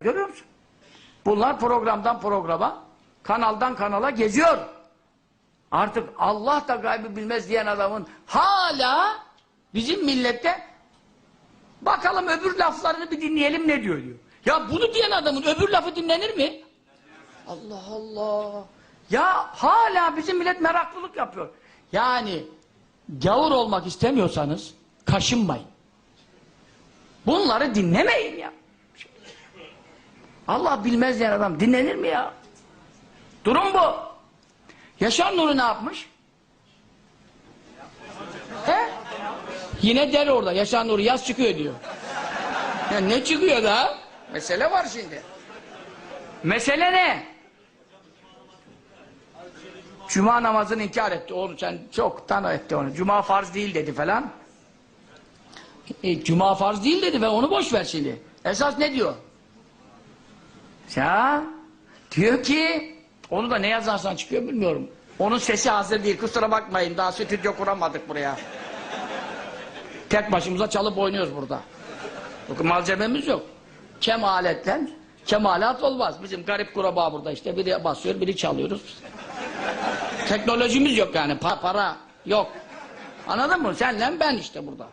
Görüyor musun? Bunlar programdan programa, kanaldan kanala geziyor. Artık Allah da gaybı bilmez diyen adamın hala bizim millette bakalım öbür laflarını bir dinleyelim ne diyor diyor. Ya bunu diyen adamın öbür lafı dinlenir mi? Allah Allah. Ya hala bizim millet meraklılık yapıyor. Yani gavur olmak istemiyorsanız kaşınmayın. Bunları dinlemeyin ya. Allah bilmez diyen adam dinlenir mi ya? Durum bu. Yaşar Nuri ne yapmış? He? Yine der orada. Yaşar Nuri yaz çıkıyor diyor. Ya ne çıkıyor da? Mesele var şimdi. Mesele ne? Cuma namazını inkar etti. Oğlum sen çok tanı etti onu. Cuma farz değil dedi falan. E, Cuma farz değil dedi ve onu boş ver şimdi. Esas ne diyor? Ya diyor ki onu da ne yazarsan çıkıyor bilmiyorum. Onun sesi hazır değil. Kusura bakmayın. Daha stüdyo kuramadık buraya. Tek başımıza çalıp oynuyoruz burada. Malzememiz yok. Kem aletten kemalat olmaz. Bizim garip kuraba burada işte. Biri basıyor, biri çalıyoruz. Teknolojimiz yok yani. Pa para yok. Anladın mı? Senle ben işte burada.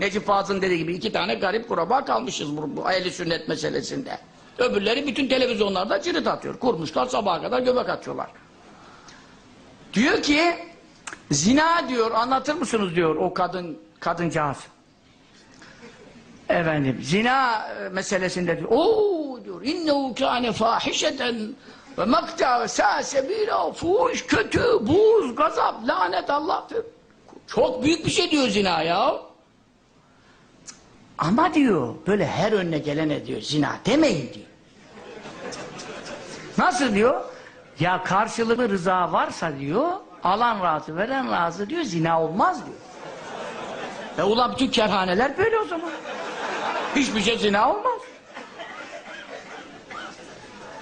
Necip Fazıl'ın dediği gibi iki tane garip kuraba kalmışız bu, bu ehli sünnet meselesinde. Öbürleri bütün televizyonlarda cirit atıyor. Kurmuşlar sabaha kadar göbek atıyorlar. Diyor ki zina diyor anlatır mısınız diyor o kadın kadıncağız. Efendim zina e, meselesinde diyor. Oo diyor innehu kâne fâhişeten ve makta ve sâ sebîlâ fuhuş kötü buz gazap lanet Allah'tır. Çok büyük bir şey diyor zina ya. Ama diyor böyle her önüne gelene diyor zina demeyin diyor. Nasıl diyor? Ya karşılıklı rıza varsa diyor alan razı veren razı diyor zina olmaz diyor. E ulan bütün kerhaneler böyle o zaman. Hiçbir şey zina olmaz.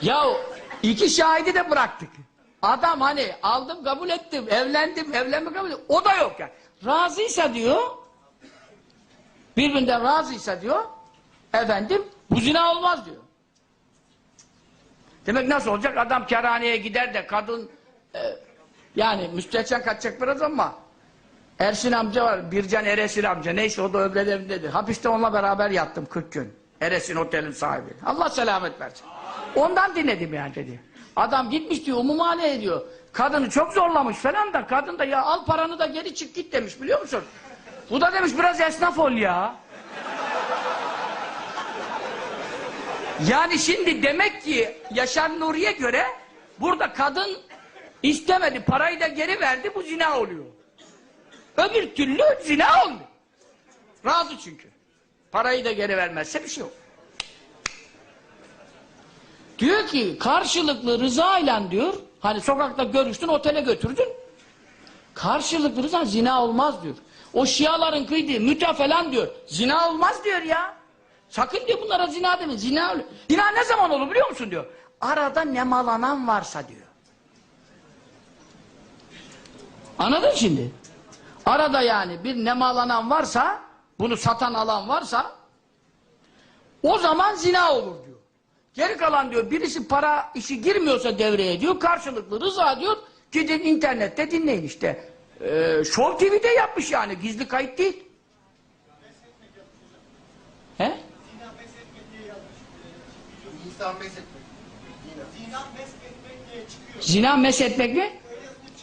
Ya iki şahidi de bıraktık. Adam hani aldım kabul ettim, evlendim, evlenme kabul ettim. O da yok yani. Razıysa diyor, birbirinden razıysa diyor, efendim bu zina olmaz diyor. Demek nasıl olacak? Adam kerhaneye gider de kadın e, yani müstehcen kaçacak biraz ama Ersin amca var, Bircan Eresin amca. Neyse o da öbredevindedir. Hapiste onunla beraber yattım 40 gün. Eresin otelin sahibi. Allah selamet versin. Ondan dinledim yani dedi. Adam gitmiş diyor, umumhane ediyor. Kadını çok zorlamış falan da kadın da ya al paranı da geri çık git demiş biliyor musun? Bu da demiş biraz esnaf ol ya. Yani şimdi demek ki Yaşar Nuri'ye göre burada kadın istemedi, parayı da geri verdi, bu zina oluyor. Öbür türlü zina olmuyor. Razı çünkü. Parayı da geri vermezse bir şey yok. Diyor ki karşılıklı rızayla diyor, hani sokakta görüştün otele götürdün, karşılıklı rıza zina olmaz diyor. O şiaların kıydığı müte falan diyor, zina olmaz diyor ya. Sakın diyor bunlara zina deme, zina olur. Zina ne zaman olur biliyor musun diyor. Arada nemalanan varsa diyor. Anladın şimdi? Arada yani bir nemalanan varsa, bunu satan alan varsa, o zaman zina olur diyor. Geri kalan diyor, birisi para işi girmiyorsa devreye diyor, karşılıklı rıza diyor, gidin internette dinleyin işte. Ee, Show TV'de yapmış yani, gizli kayıt değil. He? İnsan mesletmek. Zina meshetmek mi?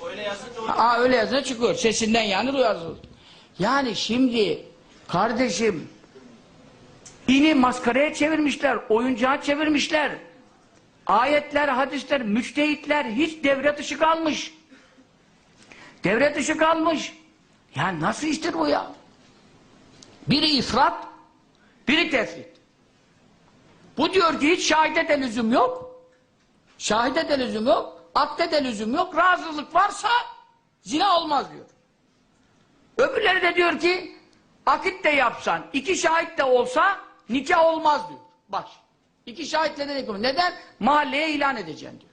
Öyle yazınca o Aa öyle yazınca çıkıyor. Sesinden yani duyarsınız. Yani şimdi kardeşim dini maskaraya çevirmişler, oyuncağa çevirmişler. Ayetler, hadisler, müçtehitler hiç devre dışı kalmış. Devre dışı kalmış. Ya nasıl iştir bu ya? Biri ifrat, biri tefrit. Bu diyor ki hiç şahide de lüzum yok. Şahide de lüzum yok. Akde de lüzum yok. Razılık varsa zina olmaz diyor. Öbürleri de diyor ki akit de yapsan, iki şahit de olsa nikah olmaz diyor. Bak. iki şahitle de konu? Neden? Mahalleye ilan edeceksin diyor.